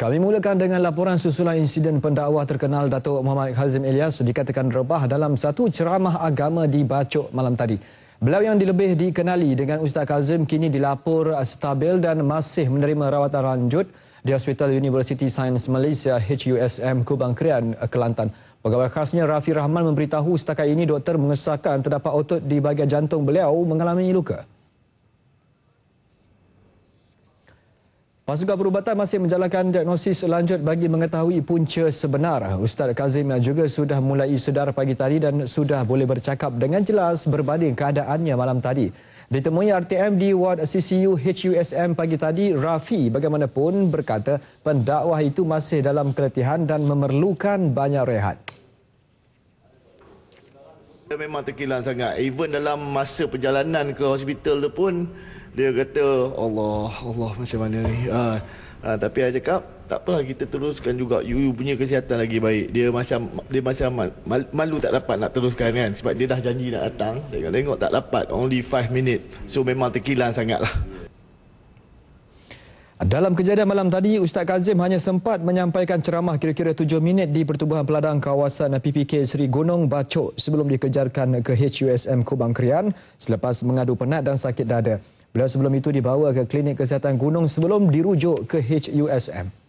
Kami mulakan dengan laporan susulan insiden pendakwah terkenal Datuk Muhammad Hazim Elias dikatakan rebah dalam satu ceramah agama di Bacok malam tadi. Beliau yang dilebih dikenali dengan Ustaz Kazim kini dilapor stabil dan masih menerima rawatan lanjut di Hospital University Science Malaysia HUSM Kubang Krian, Kelantan. Pegawai khasnya Rafi Rahman memberitahu setakat ini doktor mengesahkan terdapat otot di bahagian jantung beliau mengalami luka. Pasukan perubatan masih menjalankan diagnosis lanjut bagi mengetahui punca sebenar. Ustaz Kazim juga sudah mulai sedar pagi tadi dan sudah boleh bercakap dengan jelas berbanding keadaannya malam tadi. Ditemui RTM di Ward CCU HUSM pagi tadi, Rafi bagaimanapun berkata pendakwah itu masih dalam keletihan dan memerlukan banyak rehat. Dia memang terkilang sangat. Even dalam masa perjalanan ke hospital tu pun dia kata Allah Allah macam mana ni? Ha, ha, tapi saya cakap tak apalah kita teruskan juga. You, you punya kesihatan lagi baik. Dia macam dia macam mal, malu tak dapat nak teruskan kan? Sebab dia dah janji nak datang. Tengok-tengok tak dapat. Only 5 minute. So memang terkilang sangat lah dalam kejadian malam tadi, Ustaz Kazim hanya sempat menyampaikan ceramah kira-kira 7 minit di Pertubuhan Peladang kawasan PPK Seri Gunung Bacok sebelum dikejarkan ke HUSM Kubang Krian selepas mengadu penat dan sakit dada. Beliau sebelum itu dibawa ke klinik kesihatan gunung sebelum dirujuk ke HUSM.